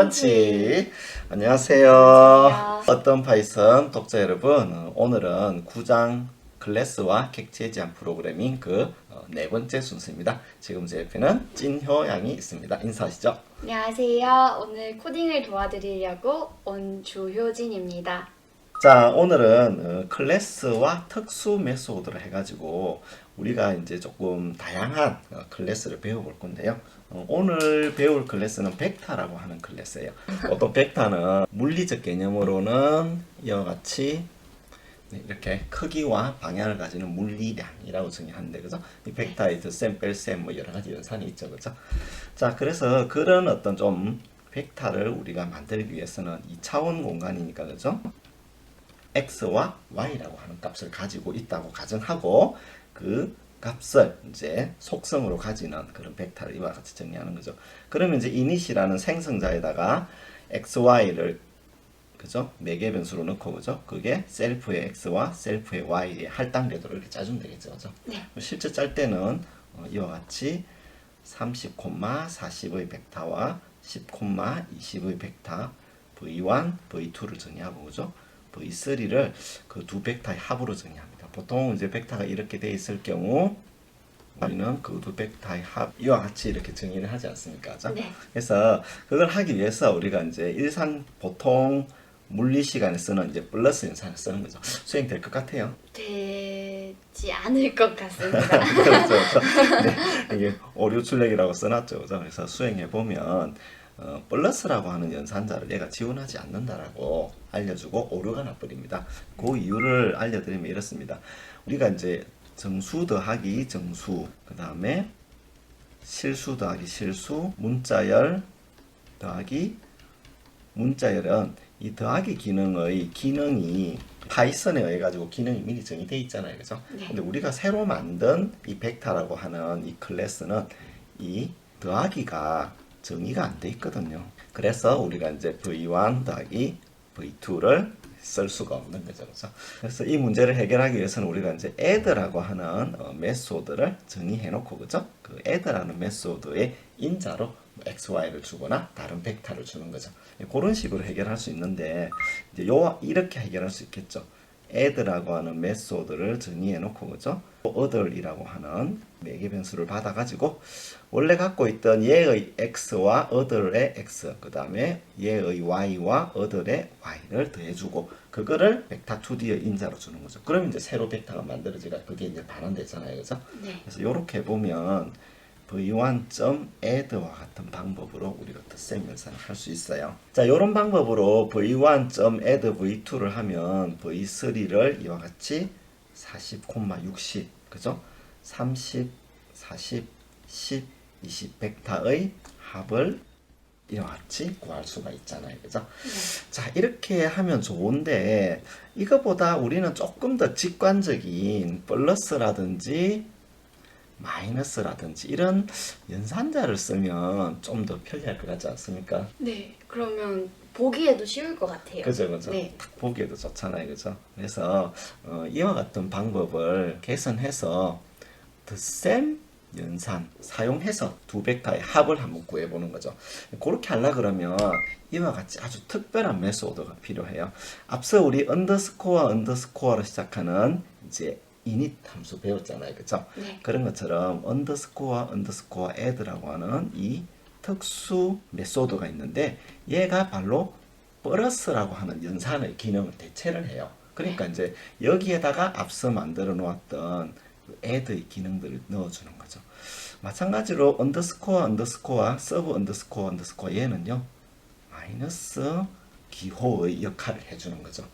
펀치 안녕하세요. 안녕하세요. 어떤 파이썬 독자 여러분 어, 오늘은 구장 클래스와 객체 제한 프로그래밍 그 네 번째 순서입니다. 지금 제 옆에는 찐효 양이 있습니다. 인사하시죠. 안녕하세요. 오늘 코딩을 도와드리려고 온 주효진입니다. 자 오늘은 어, 클래스와 특수 메소드를 해가지고 우리가 이제 조금 다양한 어, 클래스를 배워볼 건데요. 어, 오늘 배울 클래스는 벡터라고 하는 클래스예요. 보통 벡터는 물리적 개념으로는 이와 같이 네, 이렇게 크기와 방향을 가지는 물리량이라고 정의하는데 그죠? 이 벡터의 덧셈, 뺄셈 뭐 여러 가지 연산이 있죠, 그죠? 자, 그래서 그런 어떤 좀 벡터를 우리가 만들기 위해서는 2차원 공간이니까 그죠? x와 y라고 하는 값을 가지고 있다고 가정하고 그 값을 이제 속성으로 가지는 그런 벡터를 이와 같이 정의하는 거죠. 그러면 이제 init이라는 생성자에다가 x, y를 그죠? 매개 변수로 넣고 그죠? 그게 셀프의 x와 셀프의 y의 할당 궤도를 이렇게 짜주면 되겠죠, 그죠? 네. 실제 짤 때는 어, 이와 같이 30, 40의 벡터와 10, 20의 벡터 v1, v2를 정의하고 그죠? v3를 그 두 벡터의 합으로 정의합니다. 보통 이제 벡터가 이렇게 돼 있을 경우 우리는 그 두 벡터의 합 이와 같이 이렇게 정의를 하지 않습니까? 그죠? 네. 그래서 그걸 하기 위해서 우리가 이제 일상 보통 물리 시간에 쓰는 이제 플러스 연산을 쓰는 거죠. 수행될 것 같아요. 되지 않을 것 같습니다. 그렇죠. 그렇죠. 네, 이게 오류 출력이라고 써놨죠. 그래서 수행해 보면 어, 플러스라고 하는 연산자를 얘가 지원하지 않는다라고 알려주고 오류가 나버립니다. 그 이유를 알려드리면 이렇습니다. 우리가 이제 정수 더하기 정수, 그 다음에 실수 더하기 실수, 문자열 더하기 문자열은 이 더하기 기능의 기능이 파이썬에 의해 가지고 기능이 미리 정의되어 있잖아요. 그죠? 네. 근데 우리가 새로 만든 이 벡터라고 하는 이 클래스는 이 더하기가 정의가 안 돼 있거든요. 그래서 우리가 이제 v1 더하기 v2를 쓸 수가 없는 거죠. 그죠? 그래서 이 문제를 해결하기 위해서는 우리가 이제 add라고 하는 어, 메소드를 정의해 놓고 그죠? 그 add라는 메소드의 인자로 뭐 x, y를 주거나 다른 벡터를 주는 거죠. 그런 식으로 해결할 수 있는데 이제 요 이렇게 해결할 수 있겠죠. Add라고 하는 메소드를 정의해 놓고 그죠? other이라고 하는 매개 변수를 받아 가지고 원래 갖고 있던 얘의 x와 other의 x 그 다음에 얘의 y와 other의 y를 더해주고 그거를 벡터 2D의 인자로 주는 거죠. 그럼 이제 새로 벡터가 만들어지가 그게 이제 반환되잖아요, 그죠? 네. 그래서 이렇게 보면 v1.add와 같은 방법으로 우리가 덧셈 연산을 할 수 있어요. 자, 이런 방법으로 v1.add v2를 하면 v3를 이와 같이 40, 60 그죠? 30, 40, 10, 20 벡터의 합을 이와 같이 구할 수가 있잖아요. 그죠? 자, 이렇게 하면 좋은데 이거보다 우리는 조금 더 직관적인 플러스라든지 마이너스라든지 이런 연산자를 쓰면 좀 더 편리할 것 같지 않습니까? 네. 그러면 보기에도 쉬울 것 같아요. 그죠, 그죠. 네. 딱 보기에도 좋잖아요, 그죠. 그래서 어, 이와 같은 방법을 개선해서 덧셈 연산 사용해서 두 벡터의 합을 한번 구해보는 거죠. 그렇게 하려 그러면 이와 같이 아주 특별한 메소드가 필요해요. 앞서 우리 언더스코어 언더스코어로 시작하는 이제 init 함수 배웠잖아요, 그죠? 네. 그런 것처럼 언더스코어 언더스코어 add라고 하는 이 특수 메소드가 있는데 얘가 바로 플러스라고 하는 연산의 기능을 대체를 해요. 그러니까 이제 여기에다가 앞서 만들어 놓았던 그 add의 기능들을 넣어주는 거죠. 마찬가지로 언더스코어 언더스코어 서브 언더스코어 언더스코어 얘는요 마이너스 기호의 역할을 해주는 거죠.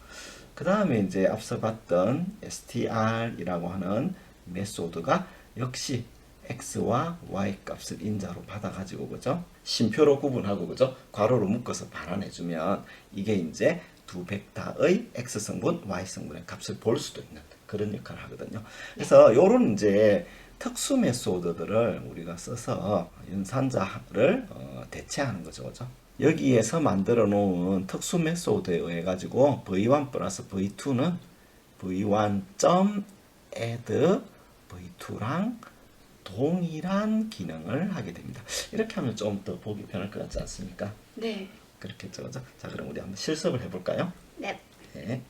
그 다음에 이제 앞서 봤던 str이라고 하는 메소드가 역시 x와 y 값을 인자로 받아가지고 그죠? 심표로 구분하고 그죠? 괄호로 묶어서 반환해주면 이게 이제 두 벡터의 x 성분, y 성분의 값을 볼 수도 있는 그런 역할을 하거든요. 그래서 요런 이제 특수 메소드들을 우리가 써서 연산자를 어, 대체하는 거죠, 그죠? 여기에서 만들어 놓은 특수 메소드에 의해 가지고 v1 플러스 v2는 v1.add v2랑 동일한 기능을 하게 됩니다. 이렇게 하면 좀 더 보기 편할 것 같지 않습니까? 네. 그렇게 했죠, 그죠? 자, 그럼 우리 한번 실습을 해볼까요? 네. 네.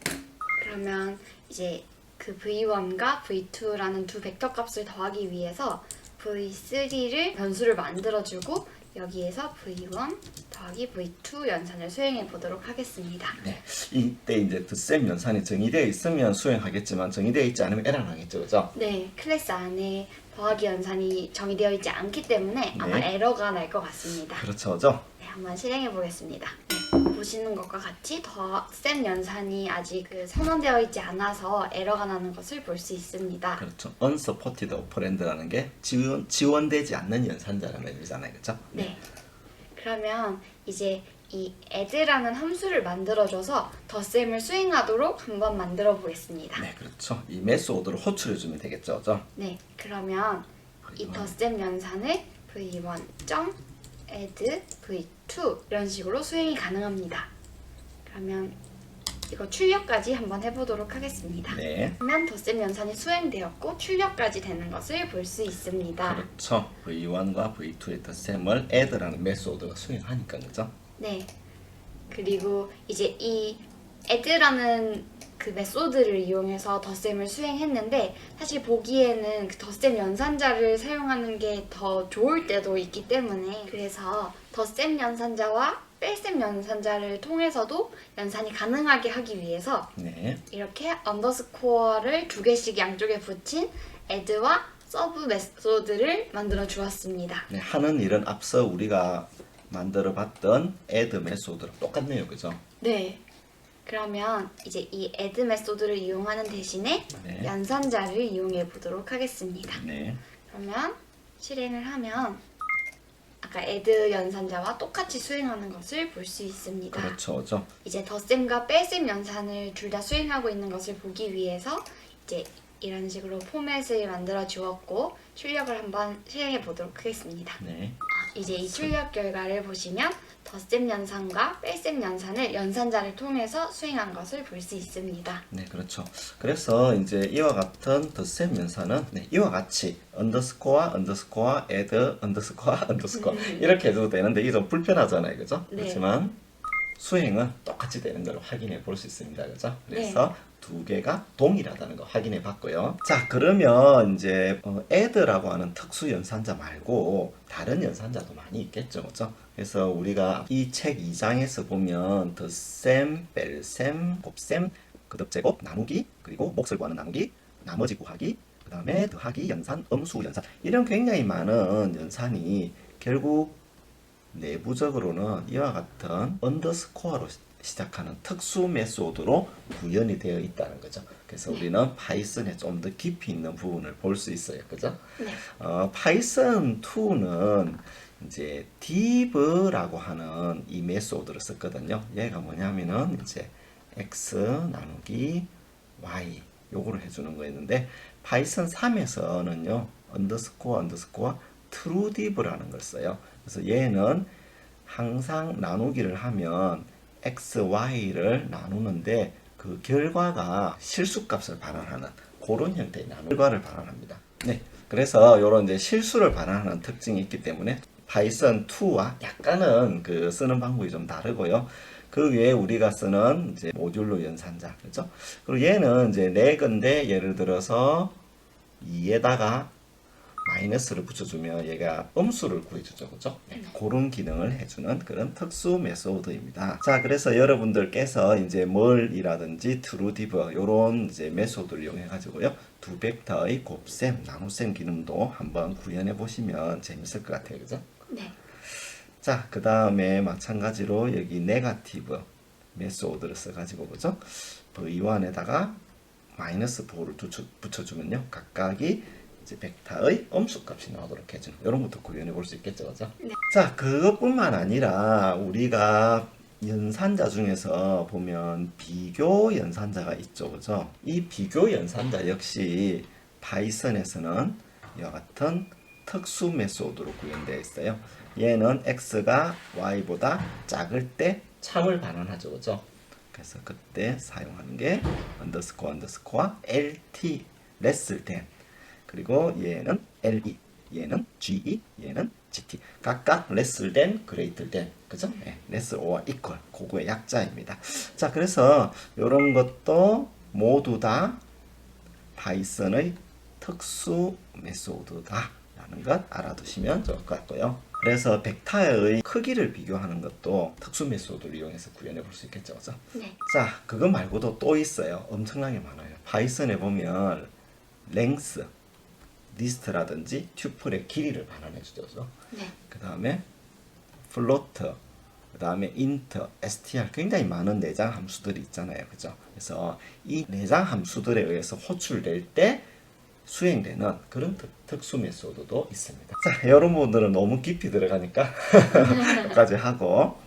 그러면 이제 그 V1과 V2라는 두 벡터 값을 더하기 위해서 V3를 변수를 만들어주고 여기에서 V1 더하기 V2 연산을 수행해 보도록 하겠습니다. 네. 이때 이제 덧셈 연산이 정의되어 있으면 수행하겠지만 정의되어 있지 않으면 에러 나겠죠, 그죠? 네, 클래스 안에 더하기 연산이 정의되어 있지 않기 때문에 아마 네. 에러가 날 것 같습니다. 그렇죠? 네, 한번 실행해 보겠습니다. 네, 보시는 것과 같이 더셈 연산이 아직 그 선언되어 있지 않아서 에러가 나는 것을 볼 수 있습니다. 그렇죠. unsupported operand라는 게 지원, 지원되지 않는 연산자라는 의미잖아요, 그죠? 네. 그러면 이제 이 add라는 함수를 만들어줘서 덧셈을 수행하도록 한번 만들어 보겠습니다. 네, 그렇죠. 이 메소드로 호출해 주면 되겠죠, 그죠? 네, 그러면 이 V1. 덧셈 연산을 v1. add v2 이런 식으로 수행이 가능합니다. 그러면 이거 출력까지 한번 해보도록 하겠습니다. 네. 그러면 덧셈 연산이 수행되었고 출력까지 되는 것을 볼 수 있습니다. 그렇죠. V1과 V2의 덧셈을 add라는 메소드가 수행하니까, 그죠? 네. 그리고 이제 이 add라는 그 메소드를 이용해서 덧셈을 수행했는데 사실 보기에는 그 덧셈 연산자를 사용하는 게 더 좋을 때도 있기 때문에 그래서 덧셈 연산자와 뺄셈 연산자를 통해서도 연산이 가능하게 하기 위해서 네. 이렇게 언더스코어를 두 개씩 양쪽에 붙인 add와 서브 메소드를 만들어 주었습니다. 네, 하는 일은 앞서 우리가 만들어 봤던 add 메소드랑 똑같네요, 그죠? 네. 그러면 이제 이 add 메소드를 이용하는 대신에 네. 연산자를 이용해 보도록 하겠습니다. 네. 그러면 실행을 하면 아까 add 연산자와 똑같이 수행하는 것을 볼 수 있습니다. 그렇죠, 그죠? 이제 덧셈과 뺄셈 연산을 둘 다 수행하고 있는 것을 보기 위해서 이제 이런 식으로 포맷을 만들어 주었고 출력을 한번 실행해 보도록 하겠습니다. 네. 아, 이제 이 출력 결과를 보시면 덧셈 연산과 뺄셈 연산을 연산자를 통해서 수행한 것을 볼 수 있습니다. 네, 그렇죠. 그래서 이제 이와 같은 덧셈 연산은 네, 이와 같이 언더스코어, 언더스코어, add, 언더스코어, 언더스코어 이렇게 해도 되는데 이게 좀 불편하잖아요, 그죠? 네. 그렇지만 수행은 똑같이 되는 걸 확인해 볼 수 있습니다, 그죠? 그래서 두 개가 동일하다는 거 확인해 봤고요. 자, 그러면 이제 어, add라고 하는 특수 연산자 말고 다른 연산자도 많이 있겠죠, 그죠? 그래서 우리가 이 책 2장에서 보면 덧셈, 뺄셈, 곱셈, 그듭제곱, 나누기, 그리고 몫을 구하는 나누기, 나머지 구하기, 그 다음에 더하기, 연산, 음수 연산 이런 굉장히 많은 연산이 결국 내부적으로는 이와 같은 언더스코어로 시- 시작하는 특수 메소드로 구현이 되어 있다는 거죠. 그래서 우리는 파이썬에 좀 더 깊이 있는 부분을 볼 수 있어요. 그죠? 네. 어, 파이썬 2는 이제 div라고 하는 이 메소드를 썼거든요. 얘가 뭐냐면은 이제 x 나누기 y 요거를 해주는 거였는데 파이썬 3에서는요 언더스코어 언더스코어 div라는 걸 써요. 그래서 얘는 항상 나누기를 하면 x, y를 나누는데 그 결과가 실수값을 반환하는 그런 형태의 결과를 반환합니다. 네. 그래서 이런 이제 실수를 반환하는 특징이 있기 때문에 파이썬 2와 약간은 그 쓰는 방법이 좀 다르고요. 그 외에 우리가 쓰는 이제 모듈로 연산자, 그렇죠? 그리고 얘는 이제 네 건데 예를 들어서 2에다가 마이너스를 붙여주면 얘가 음수를 구해주죠, 그죠? 네, 그런 기능을 해주는 그런 특수 메소드입니다. 자, 그래서 여러분들께서 이제 멀이라든지 트루디브 이런 이제 메소드를 이용해 가지고요 두 벡터의 곱셈, 나눗셈 기능도 한번 구현해 보시면 재밌을 것 같아요, 그죠? 네. 자, 그 다음에 마찬가지로 여기 네가티브 메소드를 써가지고 그죠? V1에다가 마이너스 4를 붙여, 붙여주면요 각각이 이제 벡터의 음수값이 나오도록 해주는 이런 것도 구현해 볼 수 있겠죠, 그죠? 자, 그것뿐만 아니라 우리가 연산자 중에서 보면 비교 연산자가 있죠, 그죠? 이 비교 연산자 역시 파이썬에서는 이와 같은 특수 메소드로 구현되어 있어요. 얘는 x가 y보다 작을 때 참을 반환하죠, 그죠? 그래서 그때 사용하는 게 언더스코어 언더스코어 lt 랬을 땐 그리고 얘는 le 얘는 GE, 얘는 GT. 각각 less than, greater than. 그죠? 예, less or equal. 그거의 약자입니다. 자, 그래서 이런 것도 모두 다 파이썬의 특수 메소드다. 라는 것 알아두시면 좋을 것 같고요. 그래서 벡터의 크기를 비교하는 것도 특수 메소드를 이용해서 구현해 볼 수 있겠죠. 그죠? 네. 자, 그거 말고도 또 있어요. 엄청나게 많아요. 파이썬에 보면 list라든지 튜플의 길이를 반환해 주죠. 네. 그 다음에 float, 그 다음에 int, str 굉장히 많은 내장 함수들이 있잖아요. 그죠? 그래서 이 내장 함수들에 의해서 호출될 때 수행되는 그런 특, 특수 메소드도 있습니다. 자, 여러분들은 너무 깊이 들어가니까 여기까지 하고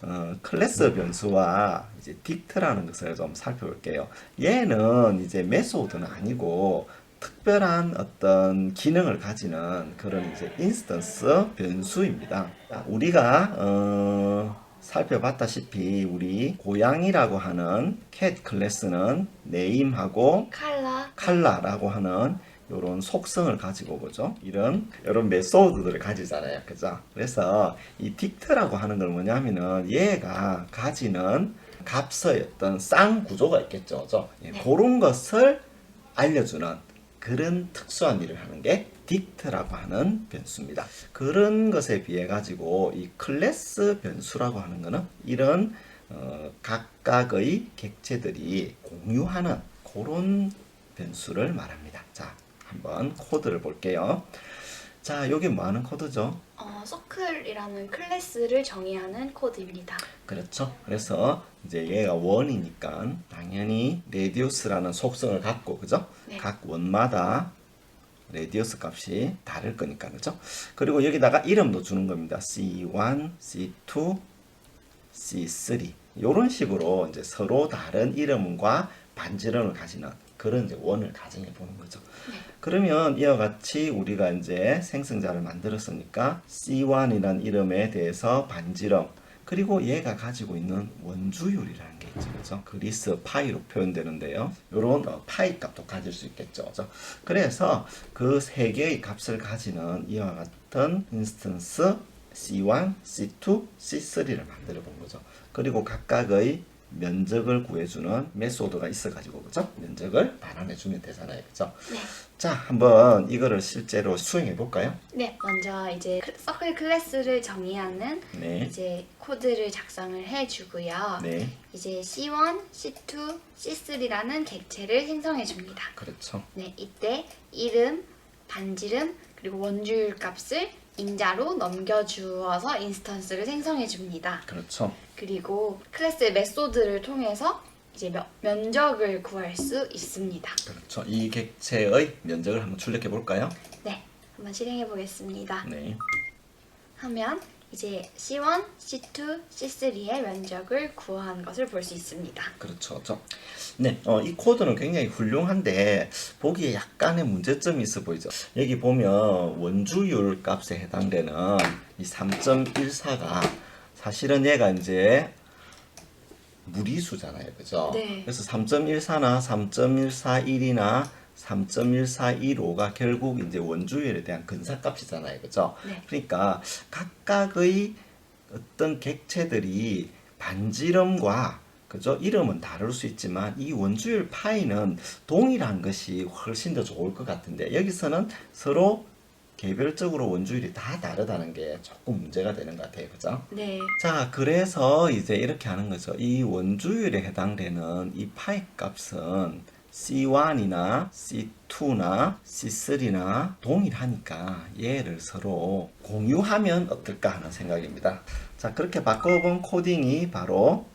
어, 클래스 변수와 이제 딕트라는 것을 좀 살펴볼게요. 얘는 이제 메소드는 아니고 특별한 어떤 기능을 가지는 그런 이제 인스턴스 변수입니다. 자, 우리가 어, 살펴봤다시피 우리 고양이라고 하는 cat 클래스는 name하고 칼라. 칼라라고 하는 이런 속성을 가지고 그죠? 이런 이런 메소드들을 가지잖아요, 그죠? 그래서 이 딕트라고 하는 걸 뭐냐면은 얘가 가지는 값의 어떤 쌍 구조가 있겠죠, 그죠? 예, 네. 그런 것을 알려주는 그런 특수한 일을 하는 게 딕트라고 하는 변수입니다. 그런 것에 비해 가지고 이 클래스 변수라고 하는 거는 이런 어, 각각의 객체들이 공유하는 그런 변수를 말합니다. 자, 한번 코드를 볼게요. 자, 여기 뭐 하는 코드죠? 어, 서클이라는 클래스를 정의하는 코드입니다. 그렇죠. 그래서 이제 얘가 원이니까 당연히 레디우스라는 속성을 갖고 그죠? 네. 각 원마다 레디우스 값이 다를 거니까 그죠? 그리고 여기다가 이름도 주는 겁니다. C1, C2, C3 이런 식으로 이제 서로 다른 이름과 반지름을 가지는 그런 이제 원을 가정해 보는 거죠. 그러면 이와 같이 우리가 이제 생성자를 만들었으니까 C1이라는 이름에 대해서 반지름 그리고 얘가 가지고 있는 원주율이라는 게 있죠. 그죠? 그리스 파이로 표현되는데요. 요런 어, 파이 값도 가질 수 있겠죠. 그죠? 그래서 그 세 개의 값을 가지는 이와 같은 인스턴스 C1, C2, C3를 만들어 본 거죠. 그리고 각각의 면적을 구해주는 메소드가 있어가지고 그죠? 면적을 반환해 주면 되잖아요, 그죠? 네. 자, 한번 이거를 실제로 수행해 볼까요? 네, 먼저 이제 클- 서클 클래스를 정의하는 네, 이제 코드를 작성을 해주고요. 네, 이제 C1, C2, C3라는 객체를 생성해 줍니다. 그렇죠. 네, 이때 이름, 반지름, 그리고 원주율 값을 인자로 넘겨주어서 인스턴스를 생성해 줍니다. 그렇죠. 그리고 클래스의 메소드를 통해서 이제 면, 면적을 구할 수 있습니다. 그렇죠. 이 객체의 면적을 한번 출력해 볼까요? 네, 한번 실행해 보겠습니다. 네, 하면 이제 C1, C2, C3의 면적을 구한 것을 볼 수 있습니다. 그렇죠. 저, 네, 어, 이 코드는 굉장히 훌륭한데 보기에 약간의 문제점이 있어 보이죠. 여기 보면 원주율 값에 해당되는 이 3.14가 사실은 얘가 이제 무리수잖아요, 그죠? 네. 그래서 3.14나 3.141이나 3.1415가 결국 이제 원주율에 대한 근사값이잖아요, 그죠? 네. 그러니까 각각의 어떤 객체들이 반지름과 그죠? 이름은 다를 수 있지만 이 원주율 파이는 동일한 것이 훨씬 더 좋을 것 같은데 여기서는 서로 개별적으로 원주율이 다 다르다는 게 조금 문제가 되는 것 같아요. 그죠? 네, 자, 그래서 이제 이렇게 하는 거죠. 이 원주율에 해당되는 이 파이 값은 C1이나 C2나 C3나 동일하니까 얘를 서로 공유하면 어떨까 하는 생각입니다. 자, 그렇게 바꿔본 코딩이 바로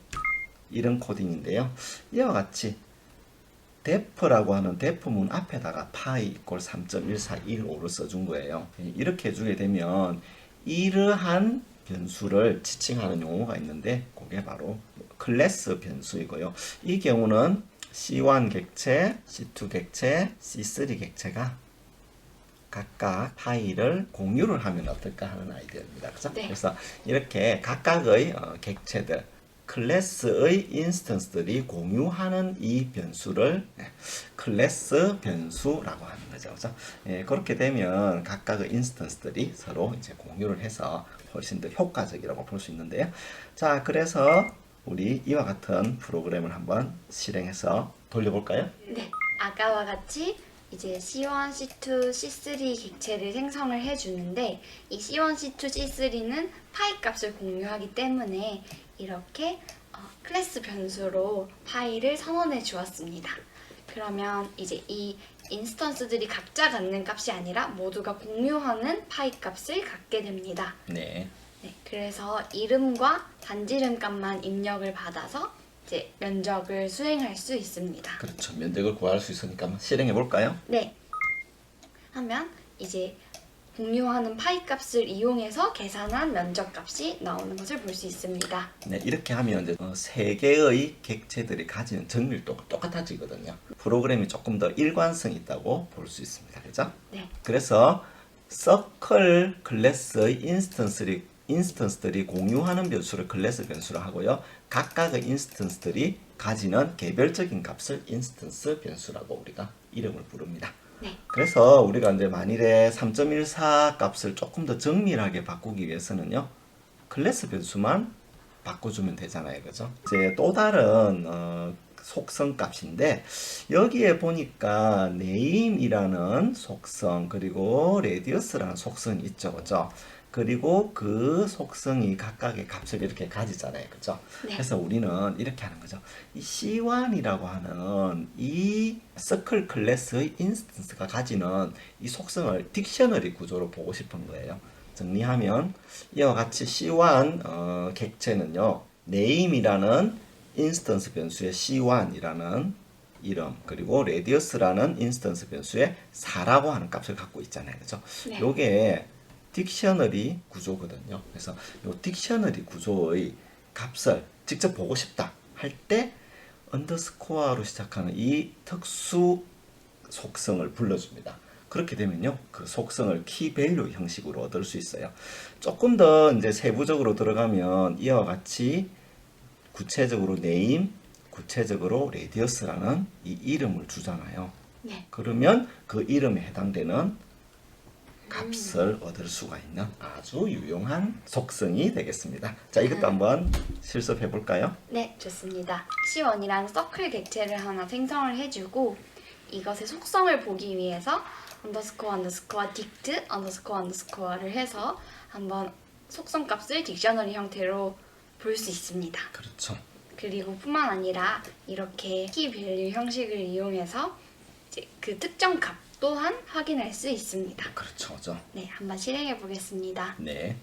이런 코딩인데요. 이와 같이 def라고 하는 def문 앞에다가 파이 이꼴 3.1415를 써준 거예요. 이렇게 해주게 되면 이러한 변수를 지칭하는 용어가 있는데 그게 바로 클래스 변수이고요. 이 경우는 C1 객체, C2 객체, C3 객체가 각각 파일을 공유를 하면 어떨까 하는 아이디어입니다. 그죠? 네. 그래서 이렇게 각각의 어, 객체들 클래스의 인스턴스들이 공유하는 이 변수를 예, 클래스 변수라고 하는 거죠. 그죠? 예, 그렇게 되면 각각의 인스턴스들이 서로 이제 공유를 해서 훨씬 더 효과적이라고 볼 수 있는데요. 자, 그래서 우리 이와 같은 프로그램을 한번 실행해서 돌려볼까요? 네, 아까와 같이 이제 C1, C2, C3 객체를 생성을 해주는데 이 C1, C2, C3는 파이 값을 공유하기 때문에 이렇게 어, 클래스 변수로 파이를 선언해 주었습니다. 그러면 이제 이 인스턴스들이 각자 갖는 값이 아니라 모두가 공유하는 파이 값을 갖게 됩니다. 네. 네, 그래서 이름과 단지름 값만 입력을 받아서 이제 면적을 수행할 수 있습니다. 그렇죠. 면적을 구할 수 있으니까 한번 실행해 볼까요? 네. 하면 이제 공유하는 파이 값을 이용해서 계산한 면적 값이 나오는 것을 볼 수 있습니다. 네, 이렇게 하면 이제 어, 세 개의 객체들이 가지는 정밀도가 똑같아지거든요. 프로그램이 조금 더 일관성이 있다고 볼 수 있습니다. 그죠? 네. 그래서 서클 클래스의 인스턴스들이 인스턴스들이 공유하는 변수를 클래스 변수로 하고요. 각각의 인스턴스들이 가지는 개별적인 값을 인스턴스 변수라고 우리가 이름을 부릅니다. 네. 그래서 우리가 이제 만일에 3.14 값을 조금 더 정밀하게 바꾸기 위해서는요. 클래스 변수만 바꿔주면 되잖아요. 그죠? 이제 또 다른 어, 속성 값인데 여기에 보니까 name이라는 속성 그리고 radius라는 속성이 있죠. 그죠? 그리고 그 속성이 각각의 값을 이렇게 가지잖아요. 그죠? 네. 그래서 우리는 이렇게 하는 거죠. 이 C1이라고 하는 이 서클 클래스의 인스턴스가 가지는 이 속성을 딕셔너리 구조로 보고 싶은 거예요. 정리하면 이와 같이 C1 어, 객체는요. name이라는 인스턴스 변수의 C1이라는 이름 그리고 radius라는 인스턴스 변수의 4라고 하는 값을 갖고 있잖아요. 그죠? 네. 요게 딕셔너리 구조거든요. 그래서 요 딕셔너리 구조의 값을 직접 보고 싶다 할 때 언더스코어로 시작하는 이 특수 속성을 불러줍니다. 그렇게 되면요, 그 속성을 키 밸류 형식으로 얻을 수 있어요. 조금 더 이제 세부적으로 들어가면 이와 같이 구체적으로 name, 구체적으로 radius라는 이 이름을 주잖아요. 네. 그러면 그 이름에 해당되는 값을 얻을 수가 있는 아주 유용한 속성이 되겠습니다. 자, 이것도 한번 실습해 볼까요? 네, 좋습니다. C1이라는 서클 객체를 하나 생성을 해주고 이것의 속성을 보기 위해서 언더스코어 언더스코어 딕트 언더스코어 언더스코어를 해서 한번 속성 값을 딕셔너리 형태로 볼 수 있습니다. 그렇죠. 그리고 뿐만 아니라 이렇게 키 밸류 형식을 이용해서 이제 그 특정 값 또한 확인할 수 있습니다. 그렇죠. 죠 네, 한번 실행해 보겠습니다. 네.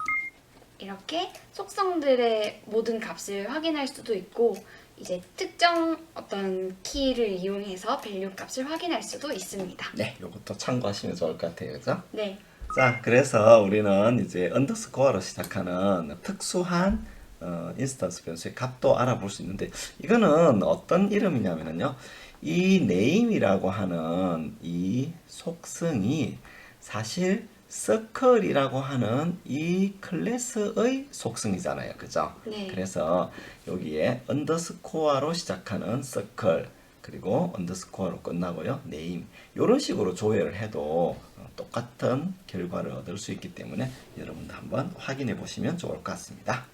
이렇게 속성들의 모든 값을 확인할 수도 있고 이제 특정 어떤 키를 이용해서 밸류 값을 확인할 수도 있습니다. 네, 이것도 참고하시면 좋을 것 같아요. 그죠? 네, 자, 그래서 우리는 이제 언더스코어로 시작하는 특수한 어, 인스턴스 변수의 값도 알아볼 수 있는데 이거는 어떤 이름이냐면요. 이 name이라고 하는 이 속성이 사실 서클이라고 하는 이 클래스의 속성이잖아요. 그죠? 네. 그래서 여기에 언더스코어로 시작하는 서클 그리고 언더스코어로 끝나고요. name 이런 식으로 조회를 해도 어, 똑같은 결과를 얻을 수 있기 때문에 여러분도 한번 확인해 보시면 좋을 것 같습니다.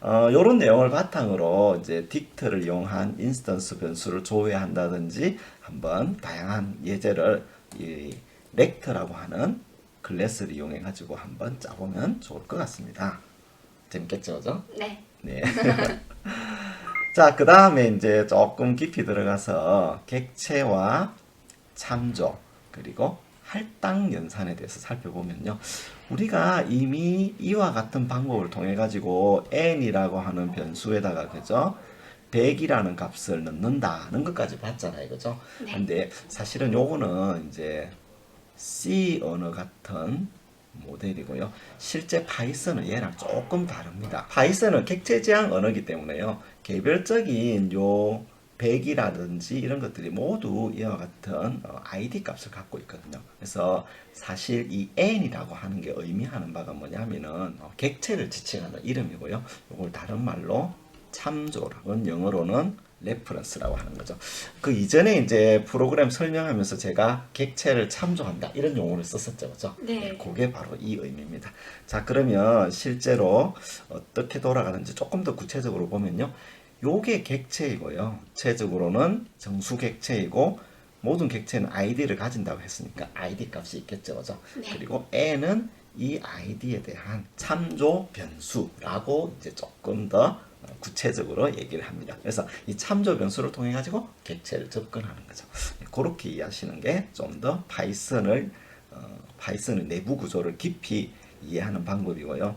어, 이런 내용을 바탕으로 이제 딕트를 이용한 인스턴스 변수를 조회한다든지 한번 다양한 예제를 이 렉터라고 하는 클래스를 이용해 가지고 한번 짜보면 좋을 것 같습니다. 재밌겠죠, 그죠? 네, 네. 자, 그 다음에 이제 조금 깊이 들어가서 객체와 참조, 그리고 할당 연산에 대해서 살펴보면요. 우리가 이미 이와 같은 방법을 통해 가지고 n이라고 하는 변수에다가 그죠? 100이라는 값을 넣는다는 것까지 봤잖아요. 그죠? 네. 근데 사실은 요거는 이제 C 언어 같은 모델이고요. 실제 파이썬은 얘랑 조금 다릅니다. 파이썬은 객체 지향 언어이기 때문에요. 개별적인 요 100이라든지 이런 것들이 모두 이와 같은 어, ID 값을 갖고 있거든요. 그래서 사실 이 n이라고 하는 게 의미하는 바가 뭐냐면은 어, 객체를 지칭하는 이름이고요. 이걸 다른 말로 참조라는 영어로는 레퍼런스라고 하는 거죠. 그 이전에 이제 프로그램 설명하면서 제가 객체를 참조한다 이런 용어를 썼었죠, 그죠? 네. 그게 바로 이 의미입니다. 자, 그러면 실제로 어떻게 돌아가는지 조금 더 구체적으로 보면요. 요게 객체이고요. 구체적으로는 정수 객체이고 모든 객체는 아이디를 가진다고 했으니까 아이디 값이 있겠죠, 그죠? 네. 그리고 n은 이 아이디에 대한 참조 변수라고 이제 조금 더 구체적으로 얘기를 합니다. 그래서 이 참조 변수를 통해 가지고 객체를 접근하는 거죠. 그렇게 이해하시는 게 좀 더 파이썬을 어, 파이썬의 내부 구조를 깊이 이해하는 방법이고요.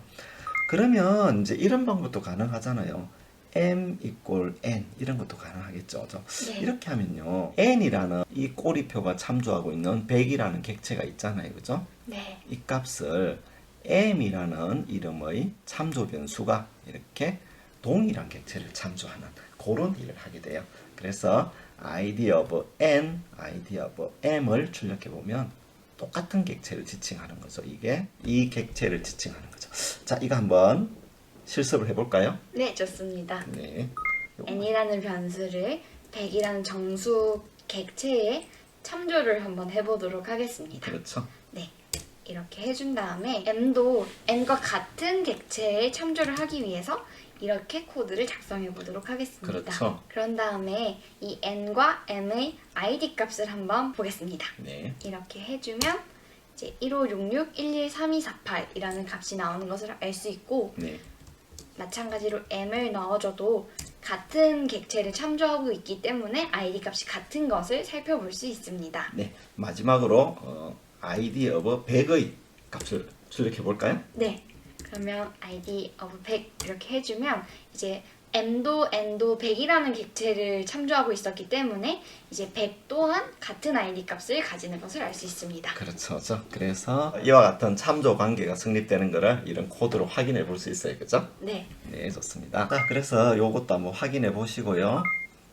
그러면 이제 이런 방법도 가능하잖아요. M equal n 이런 것도 가능하겠죠. 네. 이렇게 하면요. n이라는 이 꼬리표가 참조하고 있는 100이라는 객체가 있잖아요. 그죠? 네. 이 값을 m이라는 이름의 참조 변수가 이렇게 동일한 객체를 참조하는 그런 일을 하게 돼요. 그래서 id of n, id of m을 출력해 보면 똑같은 객체를 지칭하는 거죠. 이게 이 객체를 지칭하는 거죠. 자, 이거 한번 실습을 해볼까요? 네, 좋습니다. 네. n이라는 변수를 100이라는 정수 객체에 참조를 한번 해보도록 하겠습니다. 그렇죠. 네, 이렇게 해준 다음에 m도 n과 같은 객체에 참조를 하기 위해서 이렇게 코드를 작성해 보도록 하겠습니다. 그렇죠. 런 다음에 이 n과 m의 id 값을 한번 보겠습니다. 네. 이렇게 해주면 이제 1566113248이라는 값이 나오는 것을 알 수 있고 네. 마찬가지로 m을 넣어줘도 같은 객체를 참조하고 있기 때문에 id 값이 같은 것을 살펴볼 수 있습니다. 네. 마지막으로 어, id of 100의 값을 출력해 볼까요? 네. 그러면 id of 100 이렇게 해주면 이제 m도 n도 100이라는 객체를 참조하고 있었기 때문에 이제 100 또한 같은 id 값을 가지는 것을 알 수 있습니다. 그렇죠. 죠 그래서 이와 같은 참조 관계가 성립되는 것을 이런 코드로 확인해 볼 수 있어요. 그죠? 네. 네, 좋습니다. 자, 그래서 요것도 한번 확인해 보시고요.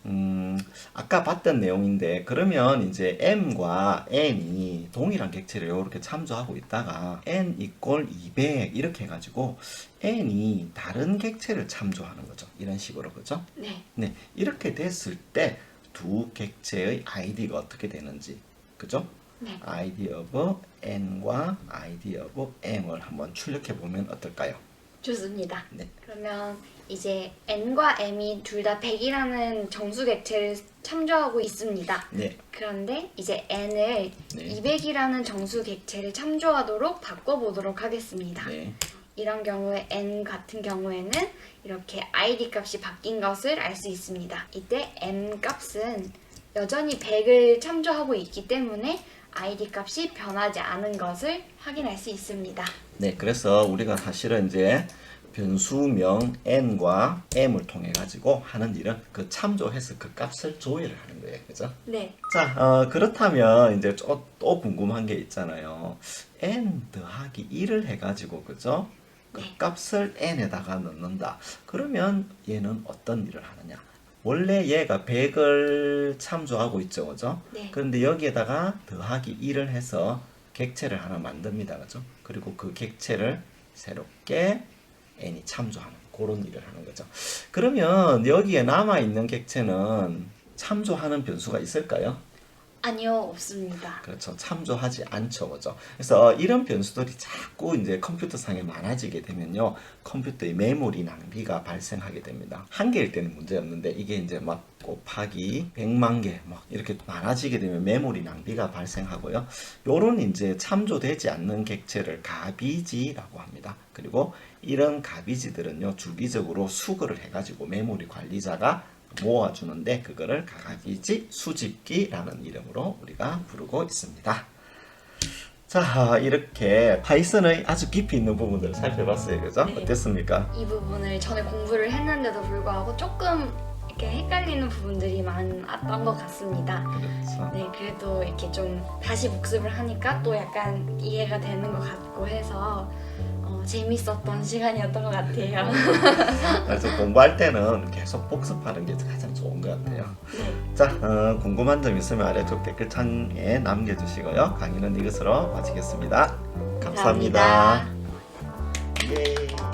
음, 아까 봤던 내용인데 그러면 이제 m과 n이 동일한 객체를 이렇게 참조하고 있다가 n 이꼴 200 이렇게 해가지고 n이 다른 객체를 참조하는 거죠. 이런 식으로 그죠? 네. 네, 이렇게 됐을 때 두 객체의 id가 어떻게 되는지 그죠? 네. id of n과 id of m을 한번 출력해 보면 어떨까요? 좋습니다. 네. 그러면 이제 n과 m이 둘 다 100이라는 정수 객체를 참조하고 있습니다. 네, 그런데 이제 n을 네. 200이라는 정수 객체를 참조하도록 바꿔보도록 하겠습니다. 네, 이런 경우에 n 같은 경우에는 이렇게 id 값이 바뀐 것을 알 수 있습니다. 이때 m 값은 여전히 100을 참조하고 있기 때문에 id 값이 변하지 않은 것을 확인할 수 있습니다. 네. 그래서 우리가 사실은 이제 변수명 n과 m을 통해 가지고 하는 일은 그 참조해서 그 값을 조회를 하는 거예요, 그죠? 네, 자, 어, 그렇다면 이제 또, 또 궁금한 게 있잖아요. n 더하기 1을 해가지고 그죠? 그 네. 값을 n에다가 넣는다. 그러면 얘는 어떤 일을 하느냐? 원래 얘가 100을 참조하고 있죠, 그죠? 네. 그런데 여기에다가 더하기 1을 해서 객체를 하나 만듭니다, 그죠? 그리고 그 객체를 새롭게 n이 참조하는 그런 일을 하는 거죠. 그러면 여기에 남아 있는 객체는 참조하는 변수가 있을까요? 아니요, 없습니다. 그렇죠. 참조하지 않죠. 그죠? 그래서 이런 변수들이 자꾸 이제 컴퓨터 상에 많아지게 되면요. 컴퓨터의 메모리 낭비가 발생하게 됩니다. 한 개일 때는 문제없는데 이게 이제 막 곱하기 100만 개 막 이렇게 많아지게 되면 메모리 낭비가 발생하고요. 요런 이제 참조되지 않는 객체를 가비지라고 합니다. 그리고 이런 가비지들은요. 주기적으로 수거를 해가지고 메모리 관리자가 모아주는데 그거를 가비지 수집기라는 이름으로 우리가 부르고 있습니다. 자 이렇게 파이썬의 아주 깊이 있는 부분들을 살펴봤어요. 그죠? 네. 어땠습니까? 이 부분을 전에 공부를 했는데도 불구하고 조금 이렇게 헷갈리는 부분들이 많았던 것 같습니다. 그렇죠. 네, 그래도 이렇게 좀 다시 복습을 하니까 또 약간 이해가 되는 것 같고 해서 어, 재밌었던 시간이었던 것 같아요. 그래서 공부할 때는 계속 복습하는 게 가장 좋은 것 같아요. 네, 자, 어, 궁금한 점 있으면 아래쪽 댓글창에 남겨주시고요. 강의는 이것으로 마치겠습니다 감사합니다. 감사합니다. 예.